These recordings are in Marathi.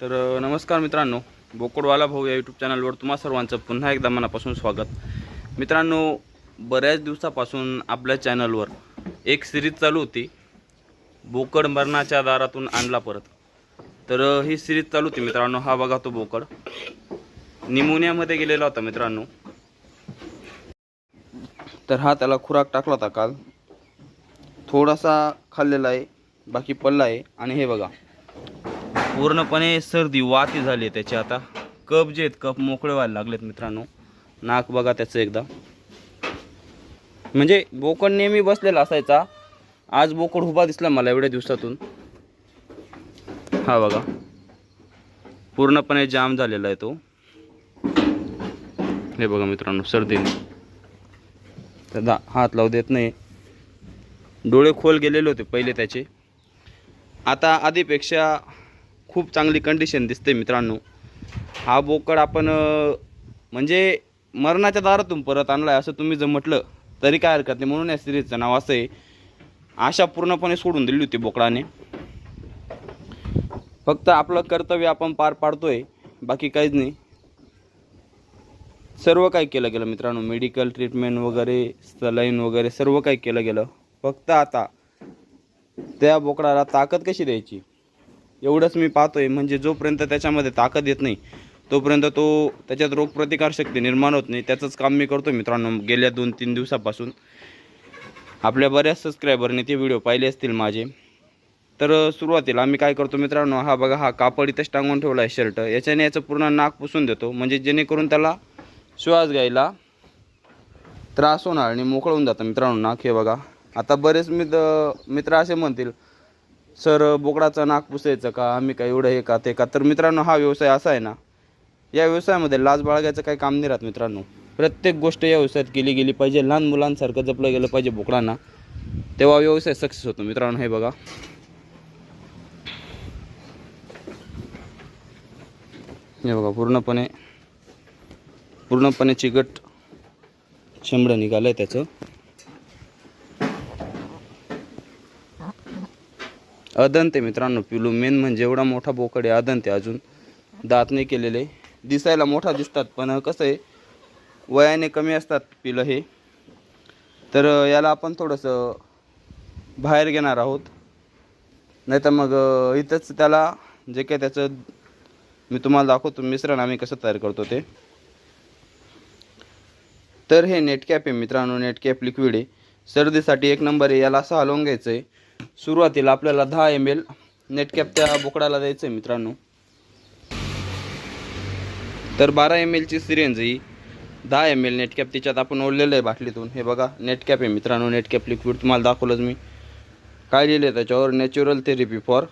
तर नमस्कार मित्रांनो. बोकडवाला भाऊ या यूट्यूब चॅनलवर तुम्हा सर्वांचं पुन्हा एकदा मनापासून स्वागत. मित्रांनो बऱ्याच दिवसापासून आपल्या चॅनलवर एक सिरीज चालू होती. बोकड मरणाच्या दारातून आणला परत. तर ही सिरीज चालू होती मित्रांनो. हा बघा तो बोकड. निमोनियामध्ये गेलेला होता मित्रांनो. तर हा त्याला खुराक टाकला होता काल. थोडासा खाल्लेला आहे बाकी पडला आहे. आणि हे बघा. पूर्णपणे सर्दी वाती झाली आहे त्याची आता. कप जे आहेत कप मोकळे व्हायला लागलेत मित्रांनो. नाक बघा त्याचं एकदा. म्हणजे बोकड नेहमी बसलेला असायचा. आज बोकड उभा दिसला मला एवढ्या दिवसातून. हा बघा. पूर्णपणे जाम झालेला आहे तो. हे बघा मित्रांनो सर्दीने तर हात लावू देत नाही. डोळे खोल गेलेले होते पहिले त्याचे. आता आधीपेक्षा खूप चांगली कंडिशन दिसते मित्रांनो. हा बोकड आपण म्हणजे मरणाच्या दारातून परत आणला आहे असं तुम्ही जर म्हटलं तरी काय हरकत नाही. म्हणून या सिरीजचं नाव असं आहे. आशा पूर्णपणे सोडून दिली होती बोकडाने. फक्त आपलं कर्तव्य आपण पार पाडतोय बाकी काहीच नाही. सर्व काही केलं गेलं मित्रांनो. मेडिकल ट्रीटमेंट वगैरे सलाईन वगैरे सर्व काही केलं गेलं. फक्त आता त्या बोकडाला ताकद कशी द्यायची? एवढंच मी पाहतोय. म्हणजे जोपर्यंत त्याच्यामध्ये ताकद येत नाही तोपर्यंत तो त्याच्यात रोगप्रतिकारशक्ती निर्माण होत नाही. त्याचंच काम मी करतो मित्रांनो. गेल्या दोन तीन दिवसापासून आपल्या बऱ्याच सबस्क्रायबरने ते व्हिडिओ पाहिले असतील माझे. तर सुरुवातीला आम्ही काय करतो मित्रांनो हा बघा हा कापड इथंच टांगून ठेवला आहे शर्ट याच्याने याचं पूर्ण नाक पुसून देतो. म्हणजे जेणेकरून त्याला श्वास घ्यायला त्रास होणार आणि मोकळून होऊन जातं मित्रांनो नाक हे बघा. आता बरेच मित्र मित्र असे म्हणतील सर बोकडाचं नाक पुसायचं का? आम्ही काय एवढं हे का ते का? तर मित्रांनो हा व्यवसाय असा आहे ना या व्यवसायामध्ये लाज बाळगायचं काही काम नाही राहत मित्रांनो. प्रत्येक गोष्ट या व्यवसायात केली गेली पाहिजे. लहान मुलांसारखं जपलं गेलं पाहिजे बोकडांना. तेव्हा व्यवसाय सक्सेस होतो मित्रांनो हे बघा. हे बघा पूर्णपणे पूर्णपणे चिकट शेंबडं निघालं आहे त्याचं. अदंत आहे मित्रांनो पिलू मेन म्हणजे एवढा मोठा बोकड आहे अदंत आहे अजून. दात नाही केलेले. दिसायला मोठा दिसतात पण कसं आहे वयाने कमी असतात पिलं हे. तर याला आपण थोडंसं बाहेर घेणार आहोत. नाही तर मग इथंच त्याला जे काही त्याचं मी तुम्हाला दाखवतो मिश्रण आम्ही कसं तयार करतो ते. तर हे नेटकॅप आहे मित्रांनो नेटकॅप लिक्विड आहे. सर्दीसाठी एक नंबर आहे याला असं हलवून घ्यायचं आहे सुरुवातीला आपल्याला दहा एम एल नेटकॅप त्या बोकडाला द्यायचं आहे मित्रांनो. तर बारा एम एलची सिरेंज ही दहा एम एल नेटकॅप तिच्यात आपण ओढलेलं आहे बाटलीतून. हे बघा नेटकॅप आहे मित्रांनो नेटकॅप लिक्विड तुम्हाला दाखवलंच मी. काय लिहिलं आहे त्याच्यावर? नॅचरल थेरपी फॉर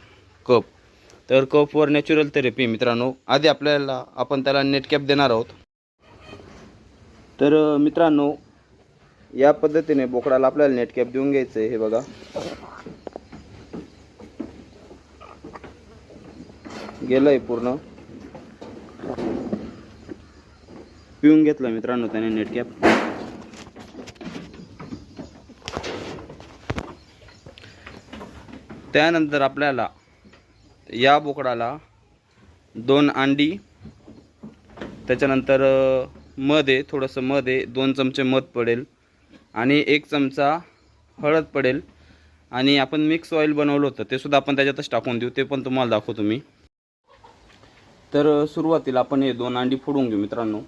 कप तर कपवर नॅचरल थेरपी मित्रांनो. आधी आपल्याला आपण त्याला नेटकॅप देणार आहोत. तर मित्रांनो या पद्धतीने बोकडाला आपल्याला नेटकॅप देऊन घ्यायचं आहे हे बघा. गेलं आहे पूर्ण. पिऊन घेतलं मित्रांनो त्याने नेटकॅप त्यानंतर आपल्याला या बोकडाला दोन अंडी त्याच्यानंतर मध आहे थोडंसं मध आहे दोन चमचे मध पडेल. आणि एक चमचा हळद पडेल. आणि आपण मिक्स ऑइल बनवलं होतं ते सुद्धा आपण त्याच्यातच टाकून देऊ ते पण तुम्हाला दाखवतो मी. तर सुरुवातीला आपण हे दोन अंडी फोडून घेऊ मित्रांनो.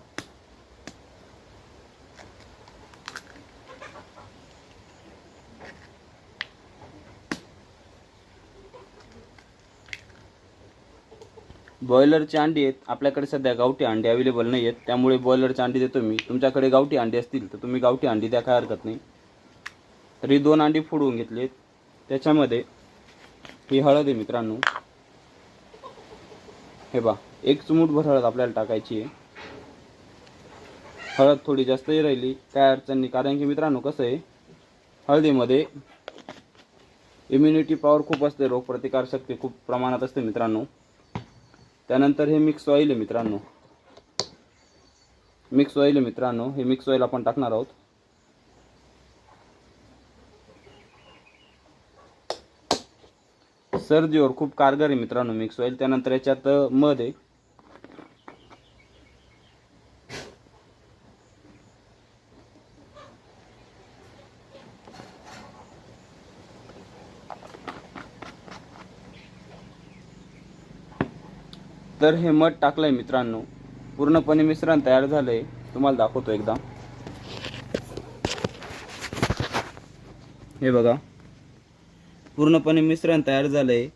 बॉयलरची अंडी आहेत. आपल्याकडे सध्या गावठी अंडी अवेलेबल नाही आहेत. त्यामुळे बॉयलरची अंडी देतो मी. तुमच्याकडे गावठी अंडी असतील तर तुम्ही गावठी अंडी द्या काय हरकत नाही. तरी दोन अंडी फोडून घेतलीत. त्याच्यामध्ये ही हळद आहे मित्रांनो. हे बा एक चुमूटभर हळद आपल्याला टाकायची आहे. हळद थोडी जास्तही राहिली काय अडचण नाही. कारण की मित्रांनो कसं आहे हळदीमध्ये इम्युनिटी पॉवर खूप असते रोगप्रतिकारशक्ती खूप प्रमाणात असते मित्रांनो. त्यानंतर हे मिक्स ऑइल आहे मित्रांनो. मिक्स ऑइल आहे मित्रांनो. हे मिक्स ऑइल आपण टाकणार आहोत. सर्दीवर खूप कारगर आहे मित्रांनो मिक्स ऑइल त्यानंतर याच्यात मध आहे. तर हे मध टाकलंय मित्रांनो. पूर्णपणे मिश्रण तयार झालंय. तुम्हाला दाखवतो एकदा. हे बघा. पूर्णपणे मिश्रण तयार झालंय.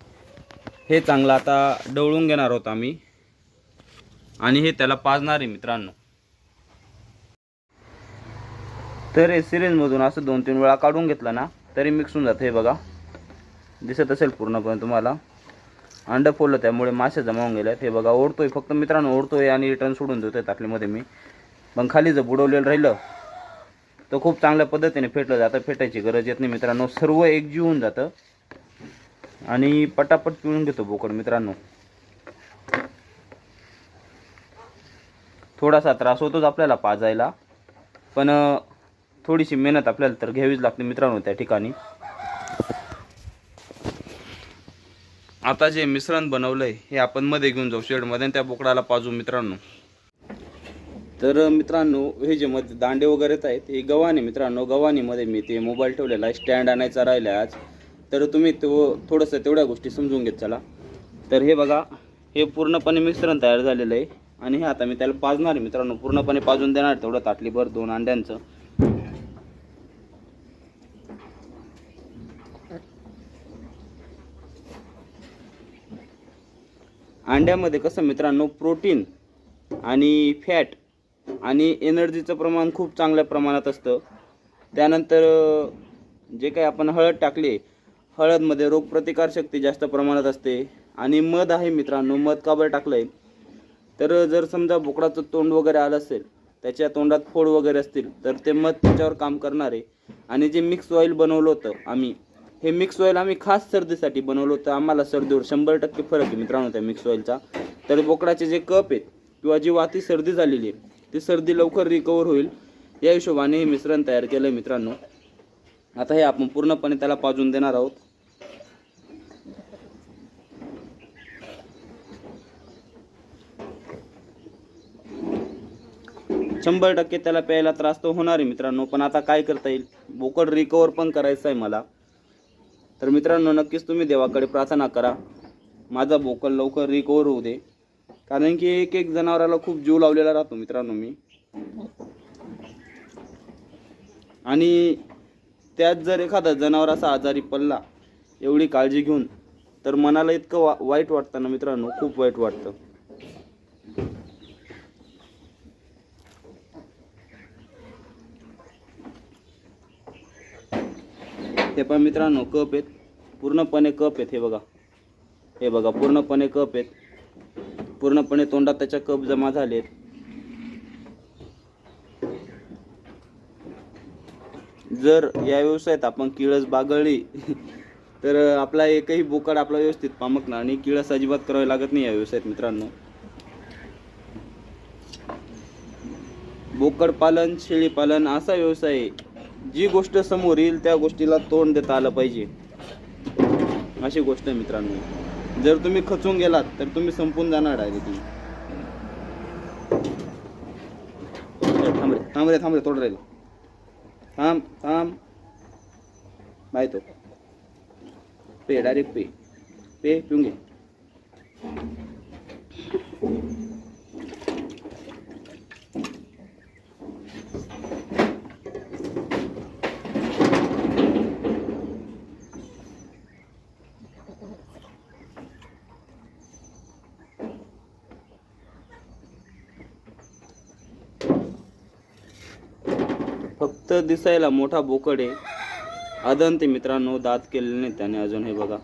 हे चांगलं आता डवळून घेणार आहोत आम्ही. आणि हे त्याला पाजणार आहे मित्रांनो. तर हे सिरेंजमधून असं दोन तीन वेळा काढून घेतलं ना तरी मिक्स होऊन जातं. हे बघा. दिसत असेल पूर्णपणे तुम्हाला. अंडं फोडलं त्यामुळे मासे जमा होऊन गेल्यात हे बघा ओढतोय फक्त मित्रांनो ओढतोय आणि रिटर्न सोडून देतोय ताकलीमध्ये मी. पण खाली जर बुडवलेलं राहिलं तर खूप चांगल्या पद्धतीने फेटलं जातं. फेटायची गरज येत नाही मित्रांनो. सर्व एकजीव होऊन जातं. आणि पटापट पिळून घेतो बोकड मित्रांनो. थोडासा त्रास होतोच आपल्याला पाजायला. पण थोडीशी मेहनत आपल्याला तर घ्यावीच लागते मित्रांनो त्या ठिकाणी. आता जे मिश्रण बनवलं आहे हे आपण मध्ये घेऊन जाऊ शेडमध्ये आणि त्या बोकडाला पाजू मित्रांनो. तर मित्रांनो हे जे मध्ये दांडे वगैरे येत आहेत हे गव्हाणी मित्रांनो. गव्हाणीमध्ये मी ते मोबाईल ठेवलेला आहे स्टँड आणायचा राहिला आहे आज. तर तुम्ही तो थोडंसं तेवढ्या गोष्टी समजून घेत चला. तर हे बघा हे पूर्णपणे मिश्रण तयार झालेलं आहे. आणि हे आता मी त्याला पाजणार आहे मित्रांनो. पूर्णपणे पाजून देणार तेवढं ताटलीभर दोन अंड्यांचं. अंड्यामध्ये कसं मित्रांनो प्रोटीन आणि फॅट आणि एनर्जीचं प्रमाण खूप चांगल्या प्रमाणात असतं. त्यानंतर जे काही आपण हळद टाकली हळदमध्ये रोगप्रतिकारशक्ती जास्त प्रमाणात असते आणि मध आहे मित्रांनो मध का बरं टाकलं आहे तर जर समजा बोकडाचं तोंड वगैरे आलं असेल त्याच्या तोंडात फोड वगैरे असतील तर ते मध त्याच्यावर काम करणार. आहे आणि जे मिक्स ऑइल बनवलं होतं आम्ही हे मिक्स ऑइल आम्ही खास सर्दीसाठी बनवलं होतं. आम्हाला सर्दीवर शंभर टक्के फरक आहे मित्रांनो त्या मिक्स ऑइलचा तर बोकडाचे जे कप आहेत किंवा जी वाती सर्दी झालेली आहे ती सर्दी लवकर रिकवर होईल. या हिशोबाने हे मिश्रण तयार केलं आहे मित्रांनो. आता हे आपण पूर्णपणे त्याला पाजून देणार आहोत. शंभर टक्के त्याला प्यायला त्रास तर होणार आहे मित्रांनो पण आता काय करता येईल? बोकड रिकवर पण करायचं आहे मला. तर मित्रांनो नक्कीच तुम्ही देवाकडे प्रार्थना करा. माझा बोकल लवकर रिकवर होऊ दे. कारण की एक एक जनावराला खूप जीव लावलेला राहतो मित्रांनो मी. आणि त्यात जर एखादा जनावर असा आजारी पडला एवढी काळजी घेऊन तर मनाला इतकं वा वाईट वाटतं ना मित्रांनो खूप वाईट वाटतं. हे पण मित्रांनो कप आहेत. पूर्णपणे कप आहेत हे बघा. हे बघा पूर्णपणे कप आहेत. पूर्णपणे तोंडात त्याच्या कप जमा झाले आहेत जर या व्यवसायात आपण किळस बागळली तर आपला एकही बोकड आपला व्यवस्थित पामकणार आणि किळस अजिबात करावी लागत नाही या व्यवसायात मित्रांनो. बोकड पालन शेळी पालन असा व्यवसाय आहे. जी गोष्ट समोर येईल त्या गोष्टीला तोंड देता आलं पाहिजे. अशी गोष्ट आहे मित्रांनो. जर तुम्ही खचून गेलात तर तुम्ही संपून जाणार डायरेक्टली थांब रे थांब रे थांब रे थोडं राहील. थांब थांब. बाय तो. पे डायरेक्ट पे. पे पिऊन घे. तर दिसायला मोठा बोकड आहे. अदंत मित्रांनो दात केलेले नाही त्याने अजून हे बघा.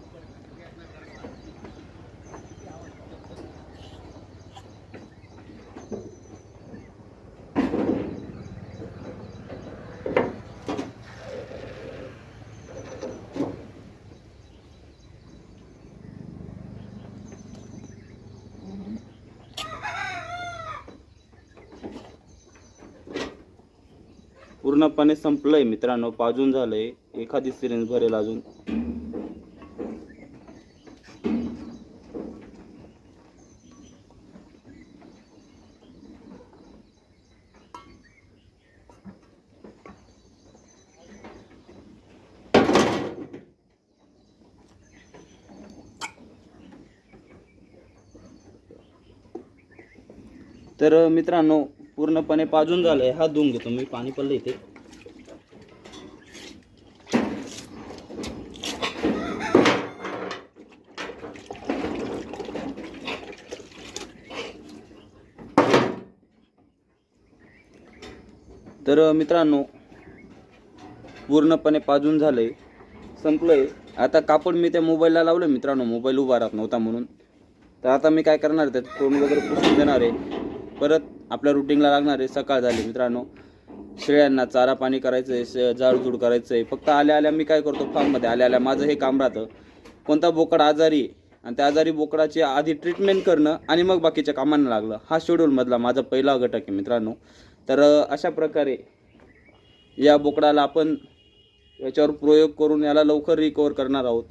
पूर्णपणे संपलंय मित्रांनो. पाजून झालंय. एखादी सिरिंज भरेल अजून. तर मित्रांनो पूर्णपणे पाजून झालंय. हा धुवून घेतो. मी पाणी पडलं इथे. तर मित्रांनो पूर्णपणे पाजून झालंय. संपलंय. आता कापड मी त्या मोबाईलला लावलं मित्रांनो. मोबाईल उभा राहत नव्हता म्हणून. तर आता मी काय करणार त्यात तोंड वगैरे पुसून देणार आहे. परत आपल्या रुटीनला लागणार आहे. सकाळ झाली मित्रांनो. शेळ्यांना चारा पाणी करायचं आहे जाडजूड करायचं आहे फक्त आल्या आल्या मी काय करतो फार्ममध्ये आल्या आल्या माझं हे काम राहतं. कोणता बोकड आजारी आहे आणि त्या आजारी बोकडाची आधी ट्रीटमेंट करणं आणि मग बाकीच्या कामांना लागलं. हा शेड्यूलमधला माझा पहिला घटक आहे मित्रांनो. तर अशा प्रकारे या बोकडाला आपण याच्यावर प्रयोग करून याला लवकर रिकवर करणार आहोत.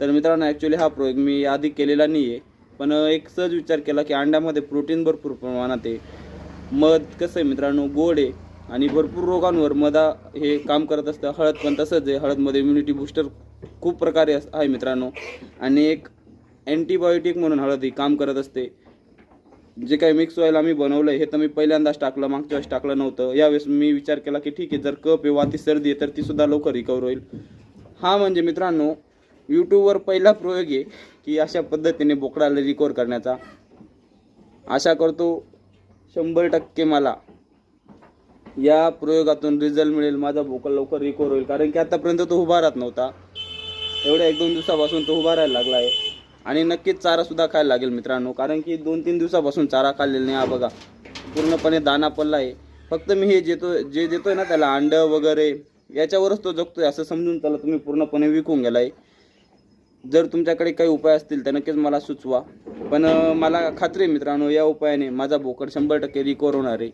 तर मित्रांनो ॲक्च्युली हा प्रयोग मी आधी केलेला नाही आहे पण एक सहज विचार केला की अंड्यामध्ये प्रोटीन भरपूर प्रमाणात आहे. मध कसं आहे मित्रांनो? गोड आहे आणि भरपूर रोगांवर मधा हे काम करत असतं. हळद पण तसंच आहे. हळदमध्ये इम्युनिटी बूस्टर खूप प्रकारे आहे मित्रांनो. आणि एक अँटीबायोटिक म्हणून हळद ही काम करत असते. जे काही मिक्स ऑइल आम्ही बनवलं हे तर मी पहिल्यांदाच टाकलं. मागच्या वेळेस टाकलं नव्हतं. यावेळेस मी विचार केला की ठीक आहे जर कप आहे वाती सर्दी आहे तर ती सुद्धा लवकर रिकवर होईल. हा म्हणजे मित्रांनो यूट्यूबवर पहिला प्रयोग आहे की अशा पद्धतीने बोकडाला रिकवर करण्याचा. आशा करतो शंभर टक्के मला या प्रयोगातून रिझल्ट मिळेल माझा भोकल लवकर रिकवर होईल. कारण की आतापर्यंत तो उभा राहत नव्हता. एवढ्या एक दोन दिवसापासून तो उभा राहायला लागला आहे. आणि नक्कीच चारासुद्धा खायला लागेल मित्रांनो. कारण की दोन तीन दिवसापासून चारा खाल्लेला नाही. हा बघा पूर्णपणे दाना पडला आहे. फक्त मी हे जेतो जे देतोय ना त्याला अंडं वगैरे याच्यावरच तो जगतोय असं समजून त्याला तुम्ही पूर्णपणे विकून गेला आहे जर तुमच्याकडे काही उपाय असतील तर नक्कीच मला सुचवा. पण मला खात्री आहे मित्रांनो या उपायाने माझा बोकड शंभर टक्के रिकवर होणार आहे.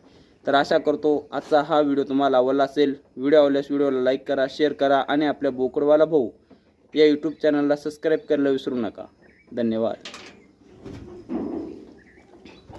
तर आशा करतो आजचा हा व्हिडिओ तुम्हाला आवडला असेल. व्हिडिओ आवडल्यास व्हिडिओला लाईक करा शेअर करा आणि आपल्या बोकडवाला भाऊ या यूट्यूब चॅनलला सबस्क्राईब करायला विसरू नका. धन्यवाद.